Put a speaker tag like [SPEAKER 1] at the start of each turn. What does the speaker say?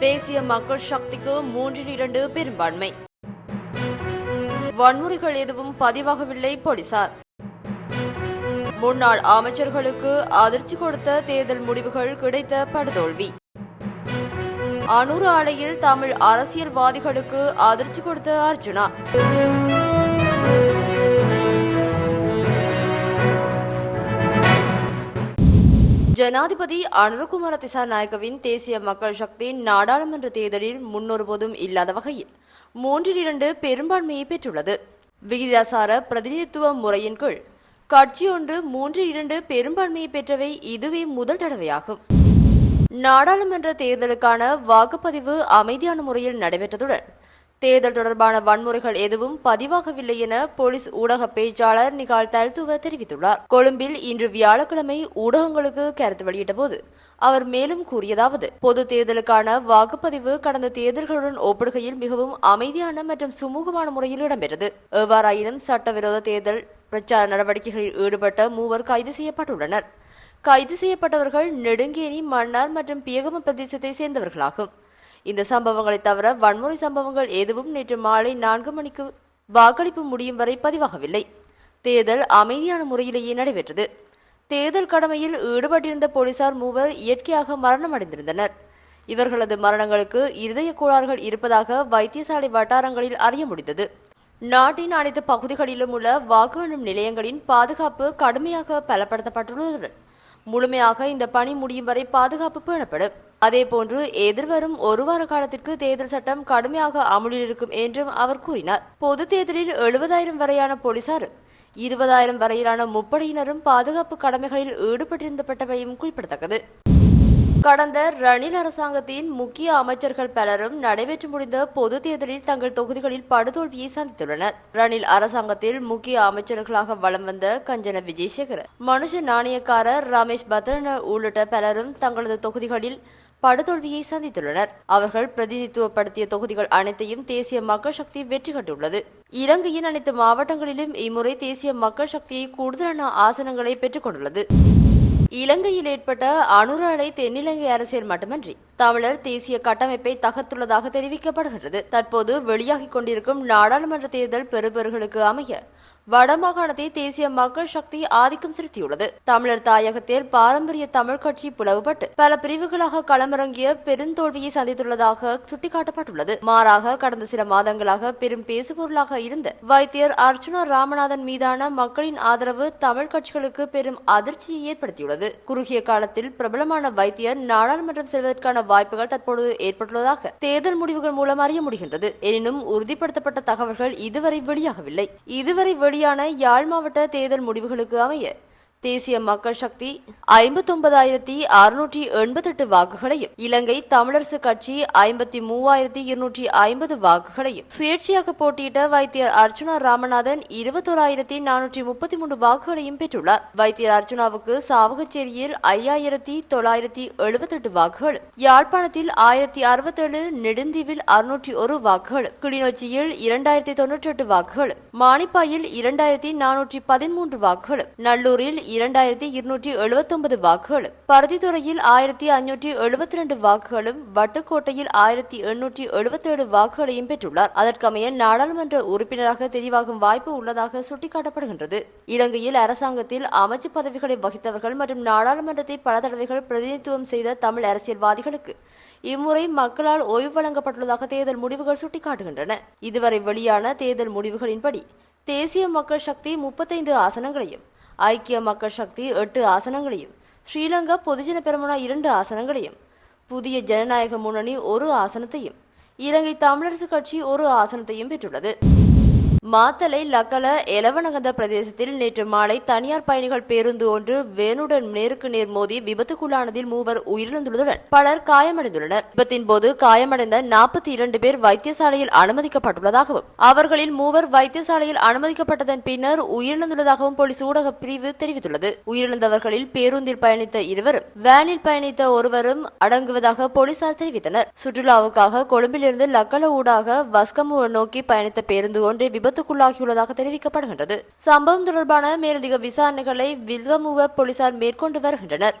[SPEAKER 1] தேசிய மக்கள் சக்திக்கு மூன்றில் இரண்டு பெரும்பான்மை. வன்முறைகள் எதுவும் பதிவாகவில்லை போலீசார். முன்னாள் அமைச்சர்களுக்கு அதிர்ச்சி கொடுத்த தேர்தல் முடிவுகள் கிடைத்த படுதோல்வி. அனூர் ஆலையில் தமிழ் அரசியல்வாதிகளுக்கு அதிர்ச்சி கொடுத்த அர்ஜுனா. ஜனாதிபதி அனுரகுமார திசாநாயக்கவின் தேசிய மக்கள் சக்தி நாடாளுமன்ற தேர்தலில் முன்னொருபோதும் இல்லாத வகையில் மூன்றில் இரண்டு பெரும்பான்மையை பெற்றுள்ளது. விகிதாசார பிரதிநிதித்துவ முறையின் கீழ் கட்சி ஒன்று மூன்றில் இரண்டு பெரும்பான்மையை பெற்றவை இதுவே முதல் தடவையாகும். நாடாளுமன்ற தேர்தலுக்கான வாக்குப்பதிவு அமைதியான முறையில் நடைபெற்றதுடன் தேர்தல் தொடர்பான வன்முறைகள் எதுவும் பதிவாகவில்லை என போலீஸ் ஊடக பேச்சாளர் நிகால் தல்துவ தெரிவித்துள்ளார். கொழும்பில் இன்று வியாழக்கிழமை ஊடகங்களுக்கு கருத்து வெளியிட்டபோது அவர் மேலும் கூறியதாவது பொது தேர்தலுக்கான வாக்குப்பதிவு கடந்த தேர்தல்களுடன் ஒப்பிடுகையில் மிகவும் அமைதியான மற்றும் சுமூகமான முறையில் இடம்பெற்றது. எவ்வாறாயினும் சட்டவிரோத தேர்தல் பிரச்சார நடவடிக்கைகளில் ஈடுபட்ட மூவர் கைது செய்யப்பட்டுள்ளனர். கைது செய்யப்பட்டவர்கள் நெடுங்கேணி மன்னார் மற்றும் பியகம பிரதேசத்தை சேர்ந்தவர்களாகும். இந்த சம்பவங்களை தவிர வன்முறை சம்பவங்கள் எதுவும் நேற்று மாலை நான்கு மணிக்கு வாக்களிப்பு முடியும் வரை பதிவாகவில்லை. தேர்தல் அமைதியான முறையிலேயே நடைபெற்றது. தேர்தல் கடமையில் ஈடுபட்டிருந்த போலீசார் மூவர் இயற்கையாக மரணமடைந்திருந்தனர். இவர்களது மரணங்களுக்கு இருதய கோளாறுகள் இருப்பதாக வைத்தியசாலை வட்டாரங்களில் அறிய முடிந்தது. நாட்டின் அனைத்து பகுதிகளிலும் உள்ள வாக்கு எண்ணும் நிலையங்களின் பாதுகாப்பு கடுமையாக பலப்படுத்தப்பட்டுள்ளதுடன் முழுமையாக இந்த பணி முடியும் வரை பாதுகாப்பு பேணப்படும். அதேபோன்று எதிர்வரும் ஒரு வார காலத்திற்கு தேர்தல் சட்டம் கடுமையாக அமலில் இருக்கும் என்றும் அவர் கூறினார். பொது தேர்தலில் எழுபதாயிரம் வரையான போலீசார் இருபதாயிரம் வரையிலான முப்படையினரும் பாதுகாப்பு கடமைகளில் ஈடுபட்டிருந்தப்பட்டவையும் குறிப்பிடத்தக்கது. கடந்த ரணில் அரசாங்கத்தின் முக்கிய அமைச்சர்கள் பலரும் நடைபெற்று முடிந்த பொது தேர்தலில் தங்கள் தொகுதிகளில் படுதோல்வியை சந்தித்துள்ளனர். ரணில் அரசாங்கத்தில் முக்கிய அமைச்சர்களாக வலம் வந்த கஞ்சன விஜயசேகர் மனுஷ நாணயக்காரர் ரமேஷ் பத்ரன உள்ளிட்ட பலரும் தங்களது தொகுதிகளில் படுதோல்வியை சந்தித்துள்ளனர். அவர்கள் பிரதிநிதித்துவப்படுத்திய தொகுதிகள் அனைத்தையும் தேசிய மக்கள் சக்தி வெற்றி கண்டுள்ளது. இலங்கையின் அனைத்து மாவட்டங்களிலும் இம்முறை தேசிய மக்கள் சக்தியை கூடுதலான ஆசனங்களை பெற்றுக் கொண்டுள்ளது. இலங்கையில் ஏற்பட்ட அணுராடை தென்னிலங்கை அரசியல் மட்டுமன்றி தமிழர் தேசிய கட்டமைப்பை தகர்த்துள்ளதாக தெரிவிக்கப்படுகிறது தற்போது வெளியாகிக் கொண்டிருக்கும் நாடாளுமன்ற தேர்தல் பெறுபவர்களுக்கு அமைய வடமாகாணத்தை தேசிய மக்கள் சக்தி ஆதிக்கம் செலுத்தியுள்ளது. தமிழர் தாயகத்தில் பாரம்பரிய தமிழ் கட்சி பிளவுபட்டு பல பிரிவுகளாக களமிறங்கிய பெருந்தோல்வியை சந்தித்துள்ளதாக சுட்டிக்காட்டப்பட்டுள்ளது. மாறாக கடந்த சில மாதங்களாக பெரும் பேசுபொருளாக இருந்த வைத்தியர் அர்ச்சுனா ராமநாதன் மீதான மக்களின் ஆதரவு தமிழ் கட்சிகளுக்கு பெரும் அதிர்ச்சியை ஏற்படுத்தியுள்ளது. குறுகிய காலத்தில் பிரபலமான வைத்தியர் நாடாளுமன்றம் செல்வதற்கான வாய்ப்புகள் தற்பொழுது ஏற்பட்டுள்ளதாக தேர்தல் முடிவுகள் மூலம் அறிய முடிகின்றது. எனினும் உறுதிப்படுத்தப்பட்ட தகவல்கள் இதுவரை வெளியாகவில்லை. இதுவரை வெளியான யாழ் மாவட்ட தேர்தல் முடிவுகளுக்கு அமைய தேசிய மக்கள் சக்தி ஐம்பத்தொன்பதாயிரத்தி அறுநூற்றி எண்பத்தெட்டு வாக்குகளையும் இலங்கை தமிழரசு கட்சி ஐம்பத்தி மூவாயிரத்தி இருநூற்றி ஐம்பது வாக்குகளையும் சுயேட்சையாக போட்டியிட்ட வைத்தியர் அர்ச்சுனா ராமநாதன் இருபத்தோராயிரத்தி நானூற்றி முப்பத்தி மூன்று வாக்குகளையும் பெற்றுள்ளார். வைத்தியர் அர்ச்சுனாவுக்கு சாவகச்சேரியில் ஐயாயிரத்தி தொள்ளாயிரத்தி எழுபத்தெட்டு வாக்குகள் யாழ்ப்பாணத்தில் ஆயிரத்தி அறுபத்தேழு நெடுந்தீவில் அறுநூற்றி ஒரு வாக்குகள் கிளிநொச்சியில் இரண்டாயிரத்தி தொன்னூற்றி எட்டு வாக்குகள் மானிப்பாயில் இரண்டாயிரத்தி நானூற்றி பதிமூன்று வாக்குகள் நல்லூரில் இரண்டாயிரத்தி இருநூற்றி எழுபத்தொன்பது வாக்குகளும் பருத்தித்துறையில் ஆயிரத்தி அஞ்சூற்றி எழுபத்தி ரெண்டு வாக்குகளும் வட்டுக்கோட்டையில் ஆயிரத்தி எண்ணூற்றி எழுபத்தேழு வாக்குகளையும் பெற்றுள்ளார். அதற்கமைய நாடாளுமன்ற உறுப்பினராக தெரிவாகும் வாய்ப்பு உள்ளதாக சுட்டிக்காட்டப்படுகின்றது. இலங்கையில் அரசாங்கத்தில் அமைச்சு பதவிகளை வகித்தவர்கள் மற்றும் நாடாளுமன்றத்தை பல தடவைகள் பிரதிநிதித்துவம் செய்த தமிழ் அரசியல்வாதிகளுக்கு இம்முறை மக்களால் ஓய்வு வழங்கப்பட்டுள்ளதாக தேர்தல் முடிவுகள் சுட்டிக்காட்டுகின்றன. இதுவரை வெளியான தேர்தல் முடிவுகளின்படி தேசிய மக்கள் சக்தி முப்பத்தைந்து ஆசனங்களையும் ஐக்கிய மக்கள் சக்தி எட்டு ஆசனங்களையும் ஸ்ரீலங்கா பொதுஜன பெரமுனா இரண்டு ஆசனங்களையும் புதிய ஜனநாயக முன்னணி ஒரு ஆசனத்தையும் இலங்கை தமிழரசு கட்சி ஒரு ஆசனத்தையும் பெற்றுள்ளது. மாத்தலை லக்கல எலவனகந்த பிரதேசத்தில் நேற்று மாலை தனியார் பயணிகள் பேருந்து ஒன்று வேனுடன் நேருக்கு நேர் மோதி விபத்துக்குள்ளானதில் மூவர் உயிரிழந்துள்ளதுடன் பலர் காயமடைந்துள்ளனர். விபத்தின் போது காயமடைந்த நாற்பத்தி இரண்டு பேர் வைத்தியசாலையில் அனுமதிக்கப்பட்டுள்ளதாகவும் அவர்களில் மூவர் வைத்தியசாலையில் அனுமதிக்கப்பட்டதன் பின்னர் உயிரிழந்துள்ளதாகவும் போலீஸ் ஊடக பிரிவு தெரிவித்துள்ளது. உயிரிழந்தவர்களில் பேருந்தில் பயணித்த இருவரும் வேனில் பயணித்த ஒருவரும் அடங்குவதாக போலீசார் தெரிவித்தனர். சுற்றுலாவுக்காக கொழும்பிலிருந்து லக்கல ஊடாக வஸ்கமுவ நோக்கி பயணித்த பேருந்து ஒன்றை விபத்துக்குள்ளாகியுள்ளதாக தெரிவிக்கப்படுகின்றது. சம்பவம் தொடர்பான மேலதிக விசாரணைகளை வில்கமுவ போலீசார் மேற்கொண்டு வருகின்றனர்.